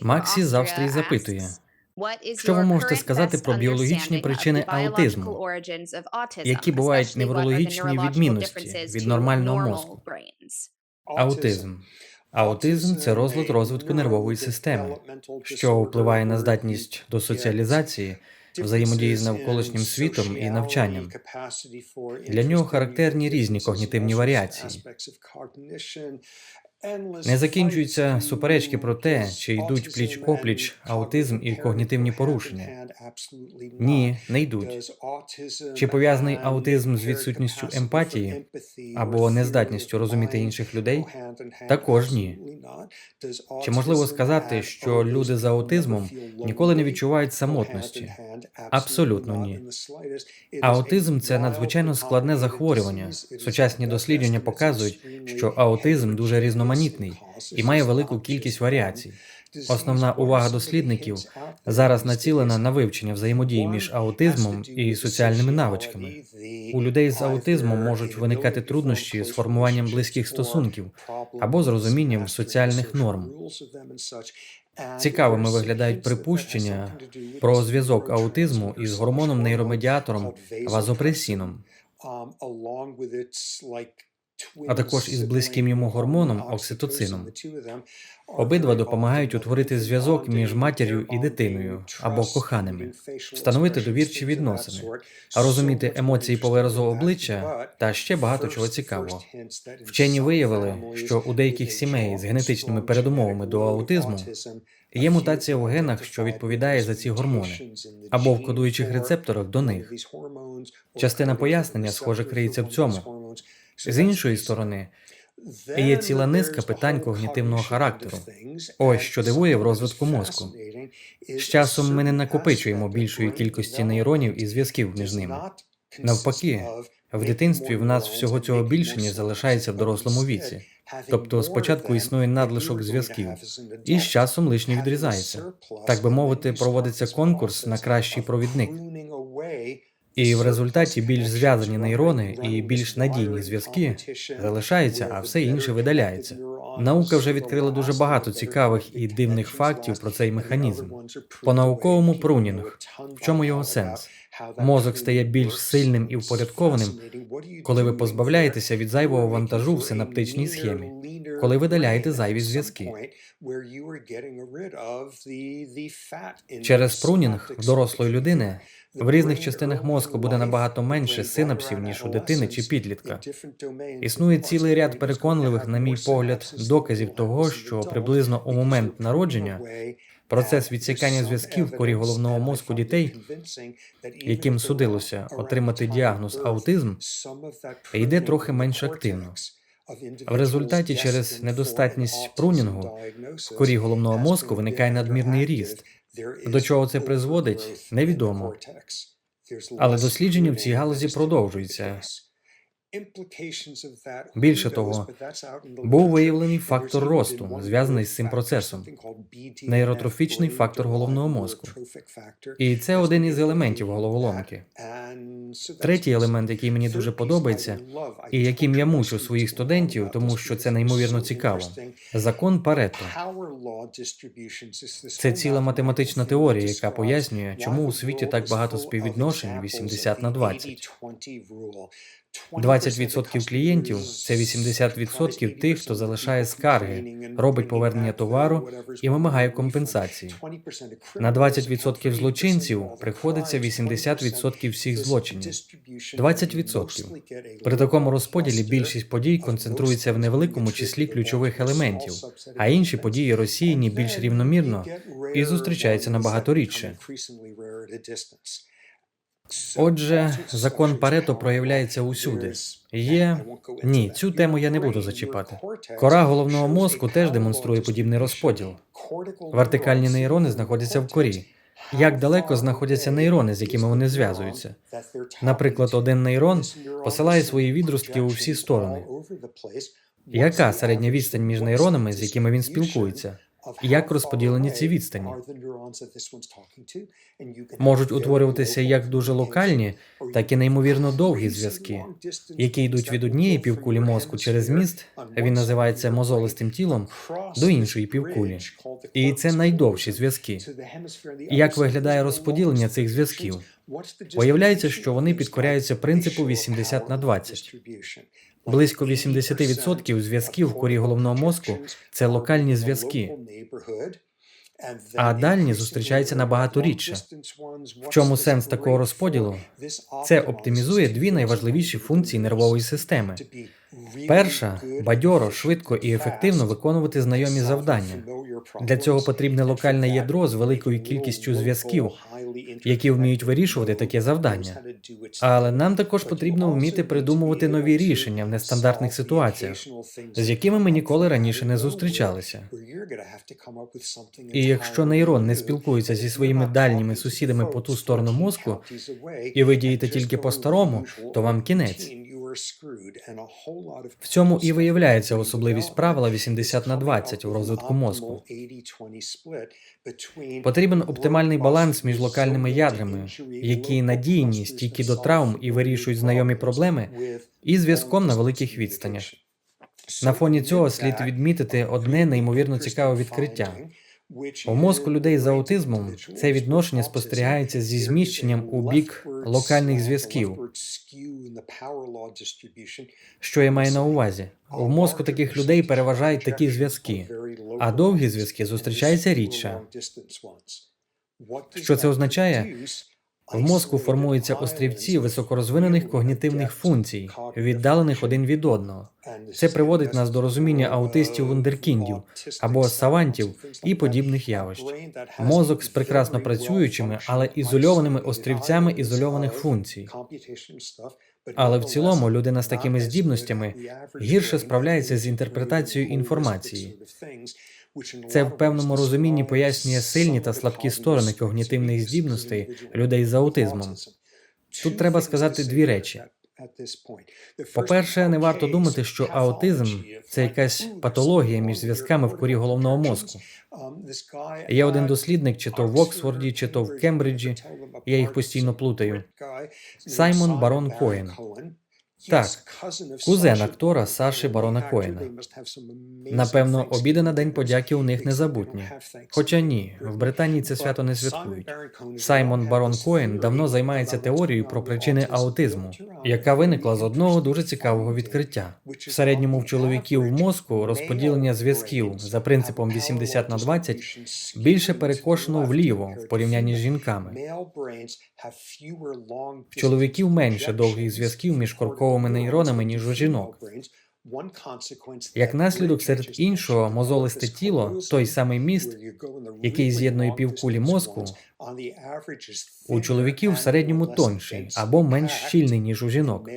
um, Максі з Австрії запитує, що ви можете сказати про біологічні причини аутизму, які бувають неврологічні відмінності від нормального мозку? Аутизм. Аутизм це розлад розвитку нервової системи, що впливає на здатність до соціалізації, взаємодії з навколишнім світом і навчанням. Для нього характерні різні когнітивні варіації. Не закінчуються суперечки про те, чи йдуть пліч опліч аутизм і когнітивні порушення. Ні, не йдуть. Чи пов'язаний аутизм з відсутністю емпатії або нездатністю розуміти інших людей? Також ні. Чи можливо сказати, що люди з аутизмом ніколи не відчувають самотності? Абсолютно ні. Аутизм це надзвичайно складне захворювання. Сучасні дослідження показують, що аутизм дуже різноманітний і має велику кількість варіацій. Основна увага дослідників зараз націлена на вивчення взаємодії між аутизмом і соціальними навичками. У людей з аутизмом можуть виникати труднощі з формуванням близьких стосунків або з розумінням соціальних норм. Цікавими виглядають припущення про зв'язок аутизму із гормоном нейромедіатором вазопресіном, а також із близьким йому гормоном окситоцином. Обидва допомагають утворити зв'язок між матір'ю і дитиною або коханими, встановити довірчі відносини, а розуміти емоції по виразу обличчя та ще багато чого цікавого. Вчені виявили, що у деяких сімей з генетичними передумовами до аутизму є мутація в генах, що відповідає за ці гормони, або в кодуючих рецепторах до них. Частина пояснення, схоже, криється в цьому. З іншої сторони, є ціла низка питань когнітивного характеру. Ось що дивує в розвитку мозку. З часом ми не накопичуємо більшої кількості нейронів і зв'язків між ними. Навпаки, в дитинстві в нас всього цього більше, ніж залишається в дорослому віці. Тобто спочатку існує надлишок зв'язків, і з часом лишнє відрізається. Так би мовити, проводиться конкурс на кращий провідник. І в результаті більш зв'язані нейрони і більш надійні зв'язки залишаються, а все інше видаляється. Наука вже відкрила дуже багато цікавих і дивних фактів про цей механізм. По науковому прунінг. В чому його сенс? Мозок стає більш сильним і впорядкованим, коли ви позбавляєтеся від зайвого вантажу в синаптичній схемі, коли видаляєте зайві зв'язки. Через прунінг в дорослої людини в різних частинах мозку буде набагато менше синапсів, ніж у дитини чи підлітка. Існує цілий ряд переконливих, на мій погляд, доказів того, що приблизно у момент народження процес відсікання зв'язків в корі головного мозку дітей, яким судилося отримати діагноз аутизм, йде трохи менш активно. В результаті через недостатність прунінгу в корі головного мозку виникає надмірний ріст. До чого це призводить, невідомо. Але дослідження в цій галузі продовжуються. Більше того, був виявлений фактор росту, зв'язаний з цим процесом нейротрофічний фактор головного мозку. І це один із елементів головоломки. Третій елемент, який мені дуже подобається, і яким я мучу своїх студентів, тому що це неймовірно цікаво. Закон Парето. Це ціла математична теорія, яка пояснює, чому у світі так багато співвідношень 80 на 20. 20% клієнтів це 80% тих, хто залишає скарги, робить повернення товару і вимагає компенсації. На 20% злочинців приходиться 80% всіх злочинів. 20%. При такому розподілі більшість подій концентрується в невеликому числі ключових елементів, а інші події розсіяні більш рівномірно і зустрічаються набагато рідше. Отже, закон Парето проявляється усюди. Є ні, цю тему я не буду зачіпати. Кора головного мозку теж демонструє подібний розподіл. Вертикальні нейрони знаходяться в корі. Як далеко знаходяться нейрони, з якими вони зв'язуються? Наприклад, один нейрон посилає свої відростки у всі сторони. Яка середня відстань між нейронами, з якими він спілкується? Як розподілені ці відстані? Можуть утворюватися як дуже локальні, так і неймовірно довгі зв'язки, які йдуть від однієї півкулі мозку через міст, він називається мозолистим тілом, до іншої півкулі. І це найдовші зв'язки. Як виглядає розподілення цих зв'язків? Виявляється, що вони підкоряються принципу 80 на 20. Близько 80% зв'язків в корі головного мозку це локальні зв'язки, а дальні зустрічаються набагато рідше. В чому сенс такого розподілу? Це оптимізує дві найважливіші функції нервової системи. Перша бадьоро, швидко і ефективно виконувати знайомі завдання. Для цього потрібне локальне ядро з великою кількістю зв'язків, які вміють вирішувати таке завдання. Але нам також потрібно вміти придумувати нові рішення в нестандартних ситуаціях, з якими ми ніколи раніше не зустрічалися. І якщо нейрон не спілкується зі своїми дальніми сусідами по ту сторону мозку, і ви дієте тільки по-старому, то вам кінець. В цьому і виявляється особливість правила 80 на 20 у розвитку мозку. Потрібен оптимальний баланс між локальними ядрами, які надійні, стійкі до травм і вирішують знайомі проблеми, і зв'язком на великих відстанях. На фоні цього слід відмітити одне неймовірно цікаве відкриття. У мозку людей з аутизмом це відношення спостерігається зі зміщенням у бік локальних зв'язків. Що я маю на увазі? У мозку таких людей переважають такі зв'язки, а довгі зв'язки зустрічаються рідше. Що це означає? В мозку формуються острівці високорозвинених когнітивних функцій, віддалених один від одного. Це приводить нас до розуміння аутистів вундеркіндів або савантів і подібних явищ. Мозок з прекрасно працюючими, але ізольованими острівцями ізольованих функцій. Але в цілому людина з такими здібностями гірше справляється з інтерпретацією інформації. Це в певному розумінні пояснює сильні та слабкі сторони когнітивних здібностей людей з аутизмом. Тут треба сказати дві речі. По-перше, не варто думати, що аутизм це якась патологія між зв'язками в корі головного мозку. Є один дослідник, чи то в Оксфорді, чи то в Кембриджі. Я їх постійно плутаю. Саймон Барон Коен. Так, кузен актора Саші Барона Коена. Напевно, обіди на день подяки у них незабутні. Хоча ні, в Британії це свято не святкують. Саймон Барон Коен давно займається теорією про причини аутизму, яка виникла з одного дуже цікавого відкриття. В середньому в чоловіків в мозку розподілення зв'язків за принципом 80 на 20 більше перекошено вліво в порівнянні з жінками. В чоловіків менше довгих зв'язків між корковими нейронами, ніж у жінок. Як наслідок серед іншого, мозолисте тіло, той самий міст, який з'єднує півкулі мозку, у чоловіків в середньому тонший або менш щільний, ніж у жінок.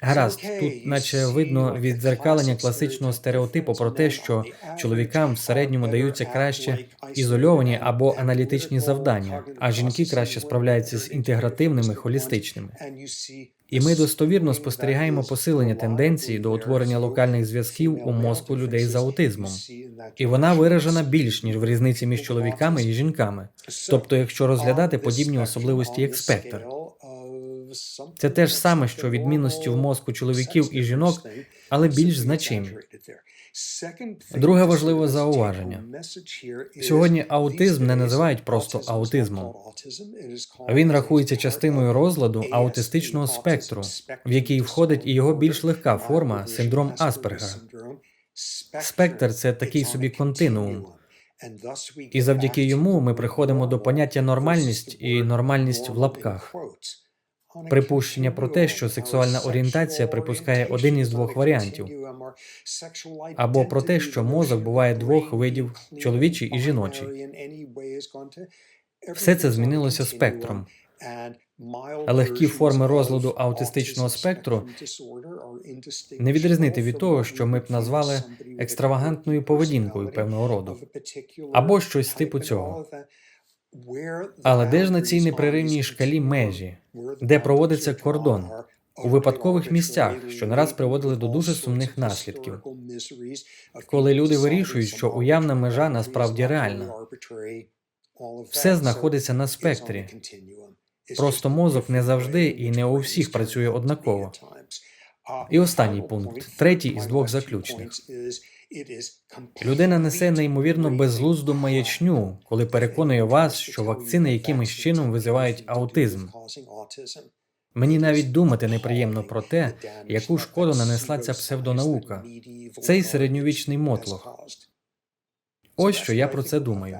Гаразд, тут, наче видно віддзеркалення класичного стереотипу про те, що чоловікам в середньому даються краще ізольовані або аналітичні завдання, а жінки краще справляються з інтегративними холістичними. І ми достовірно спостерігаємо посилення тенденції до утворення локальних зв'язків у мозку людей з аутизмом, і вона виражена більш ніж в різниці між чоловіками і жінками. Тобто, якщо розглядати подібні особливості як спектр. Це те ж саме, що відмінності в мозку чоловіків і жінок, але більш значимі. Друге важливе зауваження. Сьогодні аутизм не називають просто аутизмом. Він рахується частиною розладу аутистичного спектру, в який входить і його більш легка форма синдром Аспергера. Спектр це такий собі континуум. І завдяки йому ми приходимо до поняття нормальність і нормальність в лапках. Припущення про те, що сексуальна орієнтація припускає один із двох варіантів, або про те, що мозок буває двох видів чоловічий і жіночий. Все це змінилося спектром. Легкі форми розладу аутистичного спектру не відрізнити від того, що ми б назвали екстравагантною поведінкою певного роду, або щось типу цього. Але де ж на цій непреривній шкалі межі, де проводиться кордон? у випадкових місцях, що не раз приводили до дуже сумних наслідків. Коли люди вирішують, що уявна межа насправді реальна. Все знаходиться на спектрі. Просто мозок не завжди і не у всіх працює однаково. І останній пункт, третій із двох заключних. Людина несе неймовірно безглузду маячню, коли переконує вас, що вакцини якимось чином визивають аутизм. Мені навіть думати неприємно про те, яку шкоду нанесла ця псевдонаука, цей середньовічний мотлох. Ось що я про це думаю.